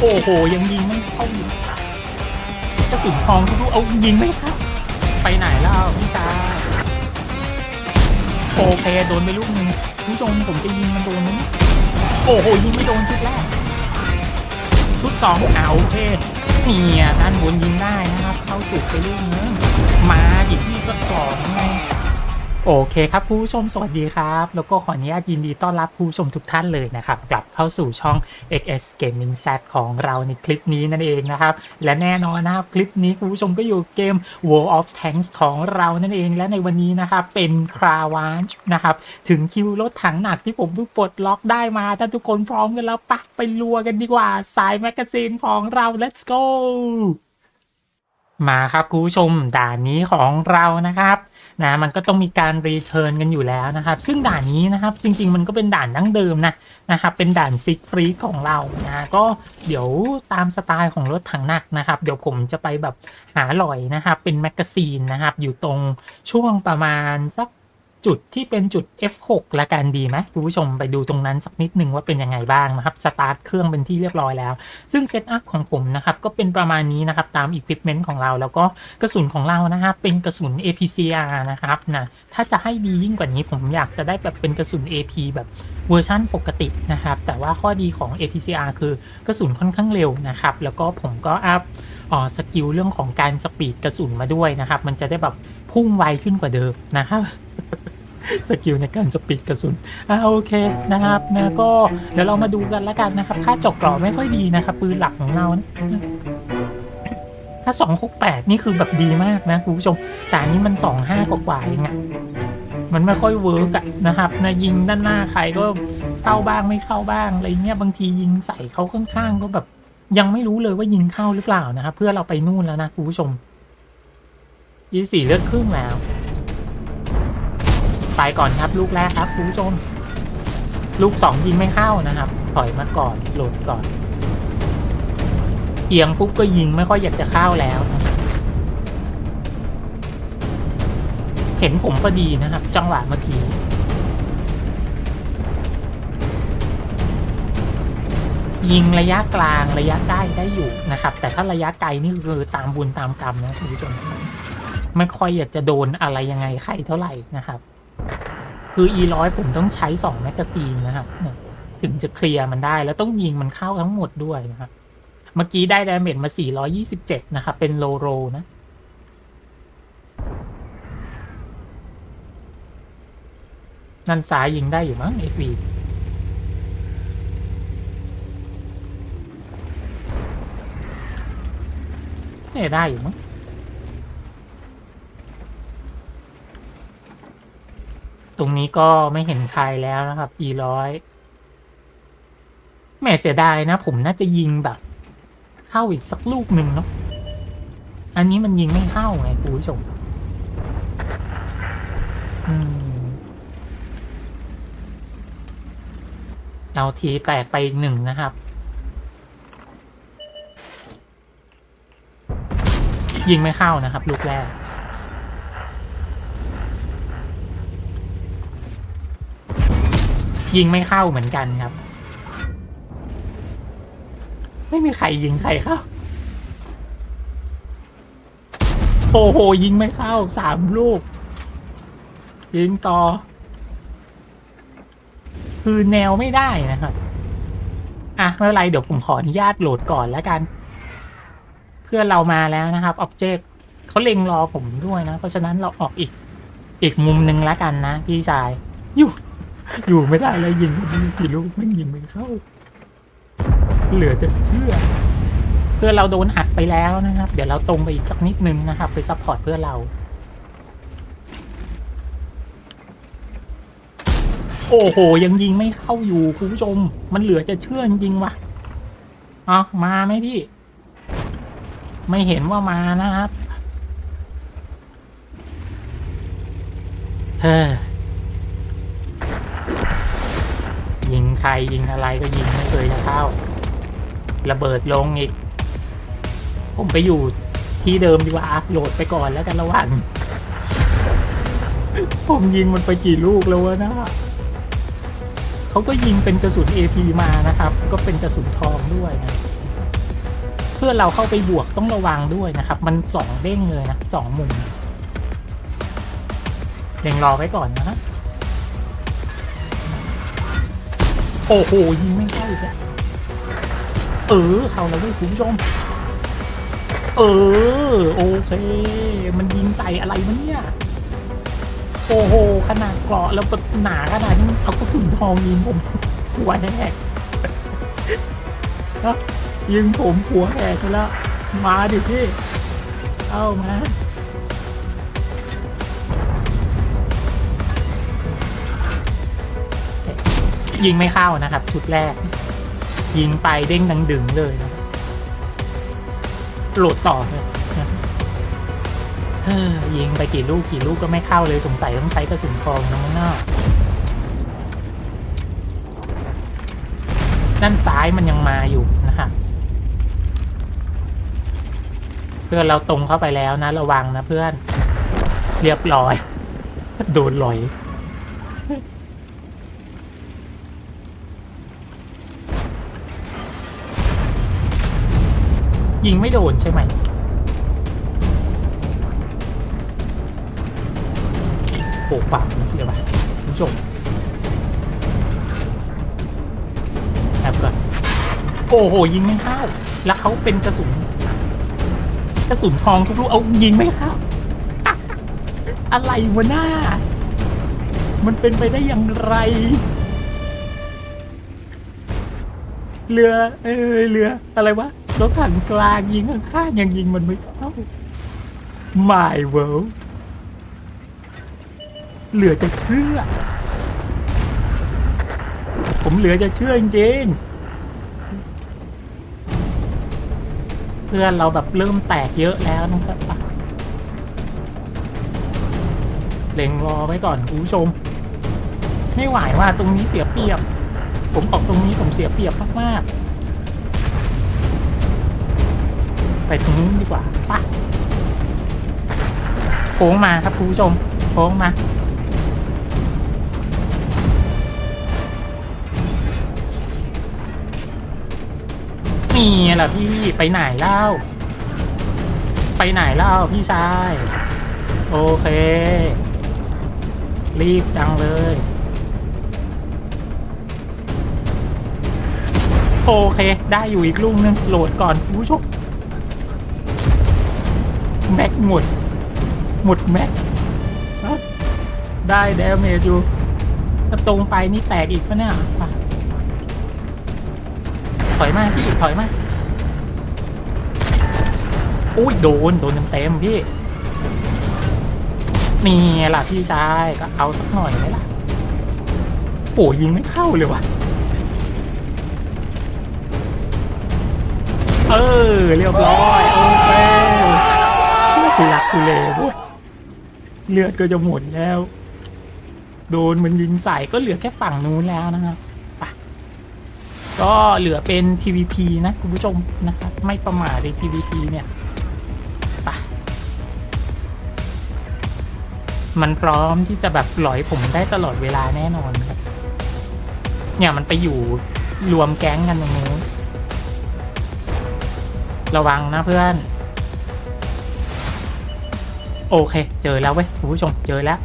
โอ้โห ยังยิงไม่เข้าอยู่กระสุนทองทุกๆเอายิงไม่เข้าไปไหนแล้วพี่ชายโอเคโดนไปลูกหนึ่งผู้ชมผมจะยิงมันโดนไหมโอ้โห ยิงไม่โดนชุดแรก ชุดสองเอาโอเคเนี่ยด้านบนยิงได้นะครับ เข้าจุกไปลูกนึงมาอีกที่ก็สองไง โอเคครับผู้ชมสวัสดีครับ แล้วก็ขออนุญาตยินดีต้อนรับผู้ชมทุกท่านเลยนะครับกลับเข้าสู่ช่อง XS Gaming Z ของเราในคลิปนี้นั่นเองนะครับ และแน่นอนนะครับคลิปนี้คุณผู้ชมก็อยู่เกม World of Tanks ของเรานั่นเอง และในวันนี้นะครับเป็นคราวานนะครับถึงคิวรถถังหนักที่ผมเพิ่งปลดล็อกได้มา ถ้าทุกคนพร้อมกันแล้วปะไปรัวกันดีกว่าสายแมกกาซีนของเรา let's go มาครับคุณผู้ชมด่านนี้ของเรานะครับ นะมันก็ต้องมีการรีเทิร์นกันอยู่แล้วนะครับ ซึ่งด่านนี้นะครับจริงๆ มันก็เป็นด่านดั้งเดิมนะนะครับเป็นด่านซิกฟรีของเรานะก็เดี๋ยวตามสไตล์ของรถถังหนักนะครับ เดี๋ยวผมจะไปแบบหาหลอยนะครับเป็นแมกกาซีนนะครับอยู่ตรงช่วงประมาณสัก จุดที่เป็นจุด F6 ละกันดีไหมคุณผู้ชมไปดูตรงนั้นสักนิดหนึ่งว่าเป็นยังไงบ้างนะครับ สตาร์ทเครื่องเป็นที่เรียบร้อยแล้ว ซึ่งเซตอัพของผมนะครับ ก็เป็นประมาณนี้นะครับ ตามอุปกรณ์ของเรา แล้วก็กระสุนของเรานะครับเป็นกระสุน APCR นะครับนะถ้าจะให้ดียิ่งกว่านี้ผมอยากจะได้แบบเป็นกระสุน AP แบบเวอร์ชั่นปกตินะครับ แต่ว่าข้อดีของ APCR คือกระสุนค่อนข้างเร็วนะครับ แล้วก็ผมก็อัพอ๋อสกิลเรื่องของการสปีดกระสุนมาด้วยนะครับ มันจะได้แบบพุ่งไวขึ้นกว่าเดิมนะครับ สกิลในการสปีดกระสุน อ่าโอเคนะครับนะก็เดี๋ยวเรามาดูกันล้วกันนะครับ ค่าจาะเกราะไม่ค่อยดีนะครับ ปืนหลักของเรานะถ้า 268 นี่คือแบบดีมากนะคุณผู้ชม แต่อันนี้มัน 25 กว่ากว่าเองอะมันไม่ค่อยเวิร์กอะนะครับนะยิงด้านหน้าใครก็เข้าบ้างไม่เข้าบ้างอะไรเงี้ยบางทียิงใส่เขาข้างๆก็แบบ ยังไม่รู้เลยว่ายิงเข้าหรือเปล่านะครับเพื่อเราไปนู่นแล้วนะคุณผู้ชมยี่สี่เลือดครึ่งแล้ว ไปก่อนครับ ลูกแรกครับคุณผู้ชม ลูกสองยิงไม่เข้านะครับ ถอยมาก่อนโหลดก่อน เอียงปุ๊บก็ยิงไม่ค่อยอยากจะเข้าแล้วนะเห็นผมพอดีนะครับ จังหวะเมื่อกี้ยิงระยะกลางระยะใกล้ได้อยู่นะครับ แต่ถ้าระยะไกลนี่คือตามบุญตามกรรมนะคุณผู้ชมไม่ค่อยอยากจะโดนอะไรยังไงใครเท่าไหร่นะครับ คือ e ร้อยผมต้องใช้สองแมกกาซีนนะครับถึงจะเคลียร์มันได้แล้วต้องยิงมันเข้าทั้งหมดด้วยนะครับเมื่อกี้ได้ดาเมจมา 427 นะครับ เป็นโลโรนะนันซ้ายยิงได้อยู่มั้งเอฟีเนี่ยได้อยู่มั้ง ตรงนี้ก็ไม่เห็นใครแล้วนะครับ e ร้อยแหม่เสียดายนะ ผมน่าจะยิงแบบ เข้าอีกสักลูกหนึ่งเนาะอันนี้มันยิงไม่เข้าไงคุณผู้ชมอืมเอาทีแตกไปอีกหนึ่งนะครับ ยิงไม่เข้านะครับ ลูกแรก ยิงไม่เข้าเหมือนกันครับ ไม่มีใครยิงใครเข้าโอ้โหยิงไม่เข้าสามลูก ยิงต่อ คือแนวไม่ได้นะครับ อะ ไม่เป็นไร เดี๋ยวผมขออนุญาตโหลดก่อนแล้วกัน เพื่อเรามาแล้วนะครับอ็อบเจกต์เขาเล็งรอผมด้วยนะ เพราะฉะนั้นเราออกอีก อีกมุมหนึ่งแล้วกันนะ พี่ชายอยู่ อยู่ไม่ได้เลยยิงกี่ลูกไม่ยิงไม่เข้า เหลือจะเชื่อ เพื่อเราโดนหักไปแล้วนะครับ เดี๋ยวเราตรงไปอีกสักนิดนึงนะครับ ไปซัพพอร์ตเพื่อเรา โอ้โห ยังยิงไม่เข้าอยู่คุณผู้ชม มันเหลือจะเชื่อจริงวะเอ๋อมาไหมพี่ ไม่เห็นว่ามานะครับเฮ้ ใครยิงอะไรก็ยิงไม่เคยจะเข้า ระเบิดลงอีก ผมไปอยู่ที่เดิมดีกว่าโหลดไปก่อนแล้วกันระหว่างผมยิงมันไปกี่ลูกแล้ววะนะเขาก็ยิงเป็นกระสุน AP มานะครับ ก็เป็นกระสุนทองด้วยนะเพื่อเราเข้าไปบวกต้องระวังด้วยนะครับ มันสองเด้งเลยนะสองมุมเล็งรอไว้ก่อนนะ โอ้โหยิงไม่เข้าอีกแล้วเออเข้าแล้วเว้ยคุณผู้ชมเออโอเค มันยิงใส่อะไรวะเนี่ยโอ้โหขนาดเกราะแล้วแบบหนาขนาดนี้มันเอากระสุนทองยิงผมหัวแหกยิงผมหัวแหกแล้วมาดิพี่ เอามา ยิงไม่เข้านะครับ ชุดแรก ยิงไปเด้งดังดึงเลยนะโหลดต่อเลยนะเฮ้อยิงไปกี่ลูกกี่ลูกก็ไม่เข้าเลยสงสัยต้องใช้กระสุนทองนะมั้งเนาะด้านซ้ายมันยังมาอยู่นะครับเพื่อนเราตรงเข้าไปแล้วนะ ระวังนะเพื่อน เรียบร้อย โดนลอย ยิงไม่โดนใช่ไหมโปกปากเดี๋ยวไปคุณผู้ชมแอบก่อนโอ้โห ยิงไม่เข้า แล้วเขาเป็นกระสุน กระสุนทองทุกลูกเอายิงไม่เข้า อะไรวะหน้า มันเป็นไปได้อย่างไร เรือ เออเรือ อะไรวะ รถถังกลางยิงข้างๆยังยิงมันไม่เข้า My world เหลือจะเชื่อ ผมเหลือจะเชื่อจริงๆเพื่อนเราแบบเริ่มแตกเยอะแล้วนะครับอะเล็งรอไว้ก่อนคุณผู้ชม ไม่ไหวว่าตรงนี้เสียเปรียบ ผมออกตรงนี้ผมเสียเปรียบมากๆ ไปตรงนู้นดีกว่าปะโค้งมาครับคุณผู้ชมโค้งมานี่แหละพี่ไปไหนเล่า ไปไหนเล่าพี่ชายโอเค รีบจังเลย โอเค ได้อยู่อีกลูกนึงโหลดก่อนคุณผู้ชม แม็กหมด หมดแม็กได้เดเมจอยู่ถ้าตรงไปนี่แตกอีกปะเนี่ยถอยมาพี่ถอยมาอุ้ยโดนโดนเต็มๆพี่นี่ล่ะพี่ชายก็เอาสักหน่อยไหมล่ะโอ้ยิงไม่เข้าเลยว่ะเออเรียบร้อยโอเค ทุลักทุเลเว้ยเลือดก็จะหมดแล้ว โดนมันยิงใส่ก็เหลือแค่ฝั่งนู้นแล้วนะครับก็เหลือเป็น TVP นะ คุณผู้ชมนะครับไม่ประมาทเลย TVP เนี่ยไปมันพร้อมที่จะแบบหลอยผมได้ตลอดเวลาแน่นอนครับ เนี่ยมันไปอยู่รวมแก๊งกันตรงนู้นระวังนะเพื่อน โอเค เจอแล้วเว้ยคุณผู้ชมเจอแล้ว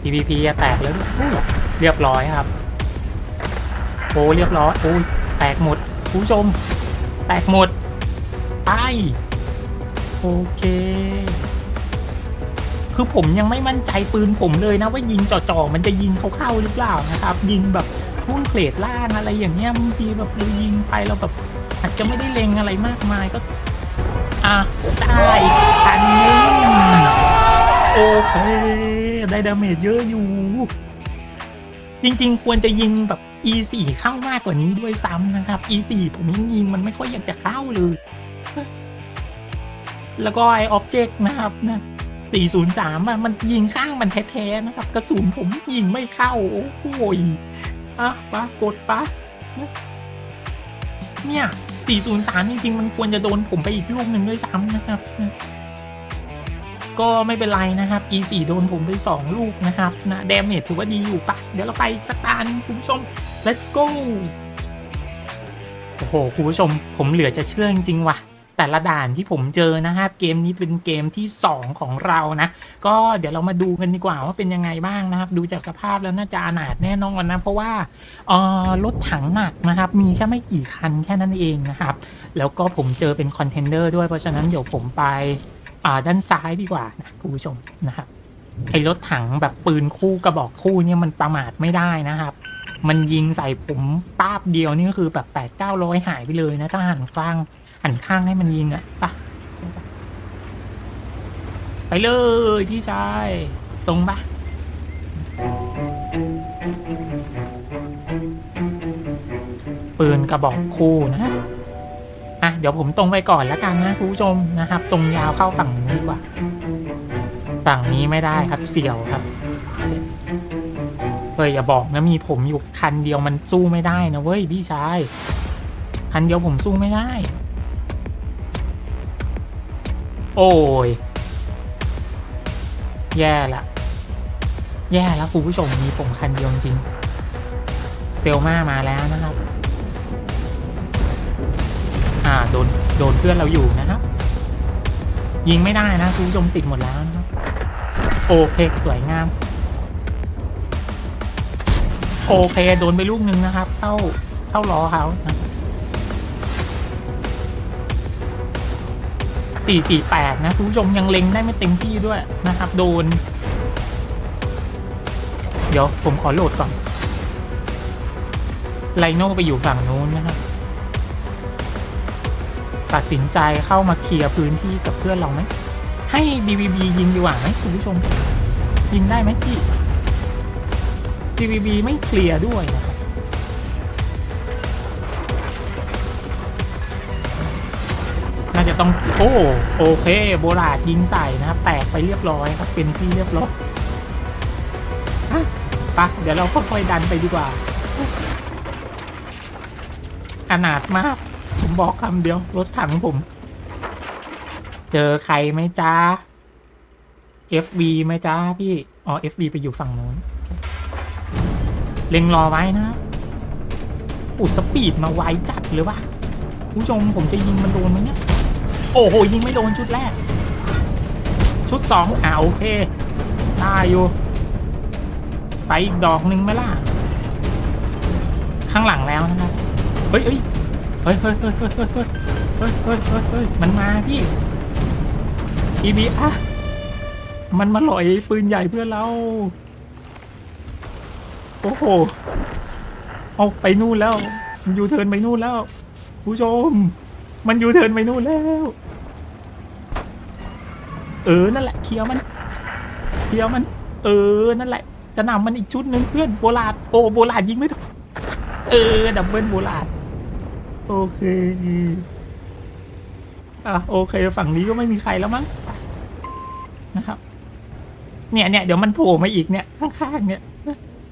PVP แตกแล้วด้วยอุ้ยเรียบร้อยครับโอ้เรียบร้อยโอ้ยแตกหมดคุณผู้ชม แตกหมดไปโอเค คือผมยังไม่มั่นใจปืนผมเลยนะว่ายิงจ่อๆมันจะยิงเข้าๆหรือเปล่านะครับ ยิงแบบพุ่งเพลทล่างอะไรอย่างเงี้ยบางทีแบบเรายิงไปเราแบบอาจจะไม่ได้เล็งอะไรมากมายก็ อะได้พันนึง โอเค ได้ดาเมจเยอะอยู่ จริงๆ ควรจะยิงแบบ E4 เข้ามากกว่านี้ด้วยซ้ำนะครับ E4 ผมยังยิงมันไม่ค่อยอยากจะเข้าเลย แล้วก็ไอ Object นะครับนะ403อะมันยิงข้างมันแท้ๆนะครับ กระสุนผมยิงไม่เข้า โอ้โหยอะปะกดปะเนี่ย403 จริง ๆ มันควรจะโดนผมไปอีกลูกหนึ่งด้วยซ้ำนะครับ ก็ไม่เป็นไรนะครับ E4 โดนผมไป 2 ลูกนะครับนะเดเมจถือว่าดีอยู่ปะเดี๋ยวเราไปสักตาหนึงคุณผู้ชม let's go โอ้โหคุณผู้ชมผมเหลือจะเชื่อจริงๆว่ะ แต่ละด่านที่ผมเจอนะครับเกมนี้เป็นเกมที่ 2 ของเรานะ ก็เดี๋ยวเรามาดูกันดีกว่าว่าเป็นยังไงบ้างนะครับ ดูจากสภาพแล้วน่าจะอนาถแน่นอนนะ เพราะว่าเออรถถังหนักนะครับ มีแค่ไม่กี่คันแค่นั้นเองนะครับ แล้วก็ผมเจอเป็นคอนเทนเนอร์ด้วยเพราะฉะนั้นเดี๋ยวผมไป อ่าด้านซ้ายดีกว่านะคุณผู้ชมนะครับไอ้รถถังแบบปืนคู่กระบอกคู่เนี่ยมันประมาทไม่ได้นะครับ มันยิงใส่ผมป้าบเดียวนี่ก็คือแบบแปดเก้าร้อยหายไปเลยนะ ถ้าหันข้างหันข้างให้มันยิงอะปะไปเลยพี่ชายตรงปะปืนกระบอกคู่นะ อะเดี๋ยวผมตรงไปก่อนแล้วกันนะคุณผู้ชมนะครับ ตรงยาวเข้าฝั่งนี้ดีกว่า ฝั่งนี้ไม่ได้ครับเสี่ยวครับเฮ้ยอย่าบอกนะมีผมอยู่คันเดียวมันสู้ไม่ได้นะเว้ยพี่ชายคันเดียวผมสู้ไม่ได้ โอ้ยแย่ละแย่แล้วคุณผู้ชมมีผมคันเดียวจริงเซลมามาแล้วนะครับ อ่าโดนโดนเพื่อนเราอยู่นะครับยิงไม่ได้นะคุณผู้ชมติดหมดแล้วนะโอเคสวยงาม โอเคโดนไปลูกหนึ่งนะครับ เข้าเข้าล้อเขาสี่สี่แปดนะคุณผู้ชมยังเล็งได้ไม่เต็มที่ด้วยนะครับ โดน เดี๋ยวผมขอโหลดก่อนไลโน่ไปอยู่ฝั่งนู้นนะครับ ตัดสินใจเข้ามาเคลียร์พื้นที่กับเพื่อนเราไหม ให้ DVB ยิงดีกว่าไหมคุณผู้ชม ยิงได้ไหมพี่ DVB ไม่เคลียร์ด้วยนะครับน่าจะต้องโอ้โอเค โบราดยิงใส่นะแตกไปเรียบร้อยครับ เป็นที่เรียบร้อยอะปะเดี๋ยวเราค่อยๆดันไปดีกว่าอนาถมาก ผมบอกคำเดียว รถถังผม เจอใครไหมจ้า FV ไหมจ้าพี่ อ๋อ FV ไปอยู่ฝั่งนู้น เล็งรอไว้นะอุดสปีดมาไวจัดเลยว่ะผู้ชมผมจะยิงมันโดนไหมเนี่ย โอ้โห ยิงไม่โดนชุดแรก ชุดสองอ่าโอเคได้อยู่ ไปอีกดอกหนึ่งไหมล่ะ ข้างหลังแล้วนะครับ เฮ้ยเฮ้ย ฮ้ยเฮ้ยเฮ้ยเฮ้ยเฮ้ยเฮ้ยเฮ้ยเฮ้ยเฮ้ยมันมาพี่อีบีอะมันมาหลอยปืนใหญ่เพื่อนเรา โอ้โห เอาไปนู่นแล้ว มันยูเทิร์นไปนู่นแล้ว ผู้ชม มันยูเทิร์นไปนู่นแล้ว เออ นั่นแหละ เคลียร์มัน เคลียร์มัน เออ นั่นแหละจะนำมันอีกชุดหนึ่งเพื่อนโบราณโอ้โบราณยิงไม่โดนเออ ดับเบิลโบราณ โอเค อะโอเค ฝั่งนี้ก็ไม่มีใครแล้วมั้งนะครับ เนี่ยเนี่ยเดี๋ยวมันโผล่มาอีกเนี่ย ข้างๆเนี่ย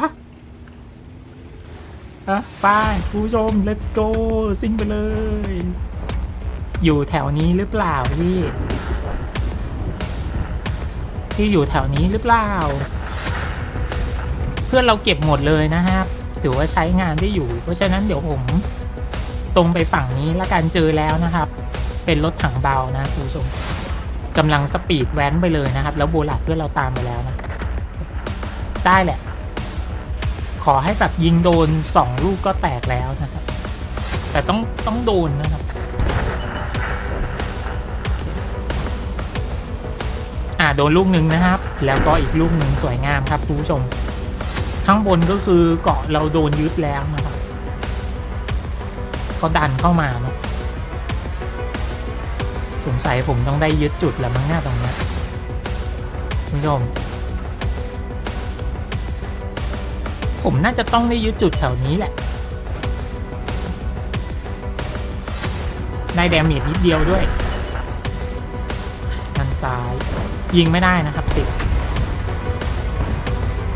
อะอะไปคุณผู้ชม let's go ซิ่งไปเลย อยู่แถวนี้หรือเปล่าพี่ที่อยู่แถวนี้หรือเปล่า เพื่อนเราเก็บหมดเลยนะครับ ถือว่าใช้งานได้อยู่ เพราะฉะนั้นเดี๋ยวผม ตรงไปฝั่งนี้แล้วกันเจอแล้วนะครับ เป็นรถถังเบานะคุณผู้ชมกำลังสปีดแว้นไปเลยนะครับ แล้วโบลัดเพื่อนเราตามไปแล้วนะ ได้แหละ ขอให้แบบยิงโดนสองลูกก็แตกแล้วนะครับ แต่ต้องต้องโดนนะครับอ่าโดนลูกหนึ่งนะครับ แล้วก็อีกลูกหนึ่งสวยงามครับคุณผู้ชม ข้างบนก็คือเกาะเราโดนยึดแล้วนะ เขาดันเข้ามาเนาะสงสัยผมต้องได้ยึดจุดแล้วมั้งหน้าตรงนี้คุณผู้ชมผมน่าจะต้องได้ยึดจุดแถวนี้แหละ ได้แดมเมจนิดเดียวด้วยทางซ้าย ยิงไม่ได้นะครับติด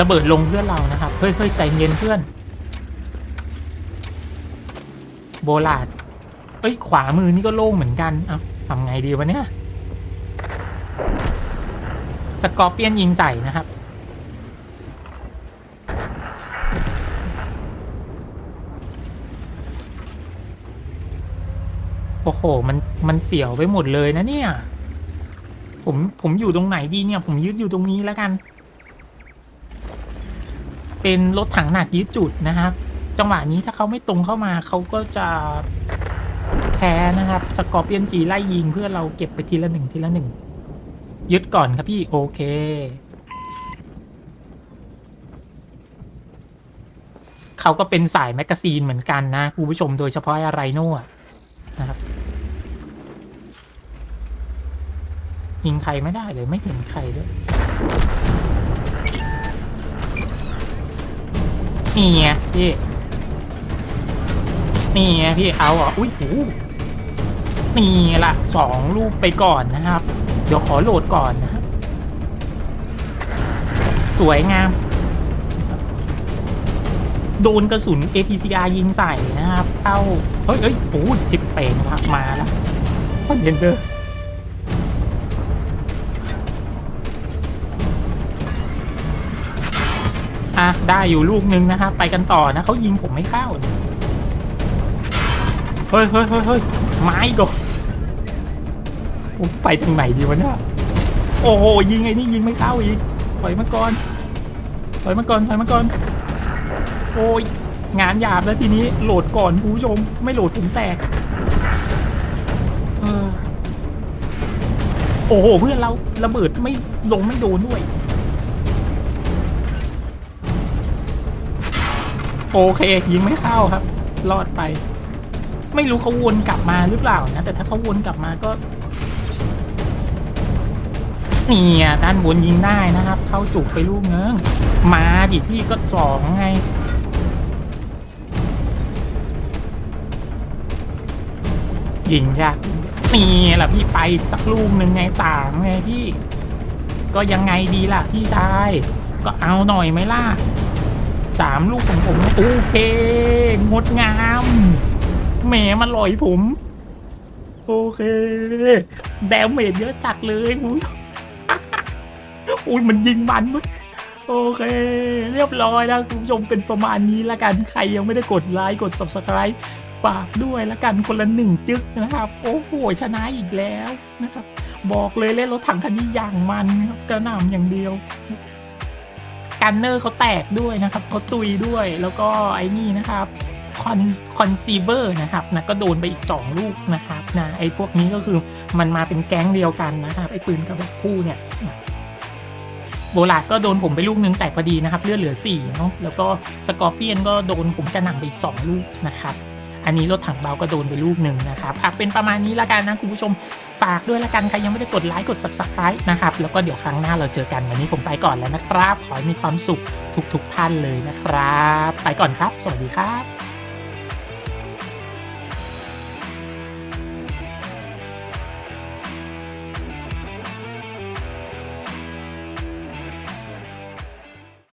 ระเบิดลงเพื่อนเรานะครับ เฮ้ยเฮ้ยใจเย็นเพื่อน โบลาดเอ้ย ขวามือนี่ก็โล่งเหมือนกัน เอาทำไงดีวะเนี่ย สกอร์เปียนยิงใส่นะครับ โอ้โห มัน มันเสียวไปหมดเลยนะเนี่ย ผม ผมอยู่ตรงไหนดีเนี่ย ผมยึดอยู่ตรงนี้แล้วกัน เป็นรถถังหนักยึดจุดนะครับ จังหวะนี้ถ้าเขาไม่ตรงเข้ามาเขาก็จะแพ้นะครับ สกอร์เปียนจีไล่ยิงเพื่อเราเก็บไปทีละหนึ่งทีละหนึ่งยึดก่อนครับพี่โอเค เขาก็เป็นสายแมกกาซีนเหมือนกันนะคุณผู้ชมโดยเฉพาะอะไรโน่นะครับ ยิงใครไม่ได้เลยไม่เห็นใครด้วยนี่ไงพี่ นี่พี่เอาอะอุ้ยโหนี่ละสองลูกไปก่อนนะครับ เดี๋ยวขอโหลดก่อนนะ สวยงาม โดนกระสุน APCR ยิงใส่นะครับเข้าเฮ้ยเฮ้ยโอ้ยจิบเป่งครับมาแล้วคอนเทนเดออะได้อยู่ลูกนึงนะครับ ไปกันต่อนะเขายิงผมไม่เข้าเฮ้ยเฮ้ยเฮ้ยเฮ้ยไม้ก่อนผมไปทางไหนดีวะเนี่ยโอ้โหยิงไอ้นี่ยิงไม่เข้าอีกถอยมาก่อนถอยมาก่อนถอยมาก่อนโอ้ยงานหยาบแล้วทีนี้โหลดก่อนผู้ชมไม่โหลดผมแตกเออโอ้โหเพื่อนเราระเบิดไม่ลงไม่โดนด้วย โอเคยิงไม่เข้าครับ รอดไป ไม่รู้เขาวนกลับมาหรือเปล่านะ แต่ถ้าเขาวนกลับมาก็เนี่ยด้านบนยิงได้นะครับ เข้าจุกไปลูกเนึงมาดิพี่ก็สองไงยิงยากนี่แหละพี่ไปสักลูกหนึ่งไงตามไงพี่ ก็ยังไงดีล่ะ พี่ชาย ก็เอาหน่อยไหมล่ะสามลูกของผมโอเคงดงาม แหมมันลอยผม โอเคแดมเมจเยอะจัดเลยอุ้ยอุ้ยมันยิงมันมั้ยโอเค เรียบร้อยแล้วคุณผู้ชมเป็นประมาณนี้ละกันใครยังไม่ได้กดไลค์กด subscribe ฝากด้วยละกันคนละหนึ่งจึ๊กนะครับ โอ้โห ชนะอีกแล้วนะครับ บอกเลยเล่นรถถังคันนี้อย่างมันครับกระหน่ำอย่างเดียวกันเนอร์เขาแตกด้วยนะครับเขาตุยด้วยแล้วก็ไอ้นี่นะครับ คอนคอนซีเวอร์นะครับนะก็โดนไปอีก 2 ลูกนะครับนะไอ้พวกนี้ก็คือมันมาเป็นแก๊งเดียวกันนะครับไอ้ปืนกระบอกคู่เนี่ยโบลาดก็โดนผมไปลูกนึงแต่พอดีนะครับเลือดเหลือ4เนาะแล้วก็สกอร์เปียนก็โดนผมกระหน่ำไปอีก 2 ลูกนะครับอันนี้รถถังเบาก็โดนไปลูกหนึ่งนะครับอะเป็นประมาณนี้ละกันนะคุณผู้ชมฝากด้วยละกันใครยังไม่ได้กดไลค์กด subscribe นะครับ แล้วก็เดี๋ยวครั้งหน้าเราเจอกันวันนี้ผมไปก่อนแล้วนะครับ ขอให้มีความสุขทุกๆทท่านเลยนะครับ ไปก่อนครับ สวัสดีครับ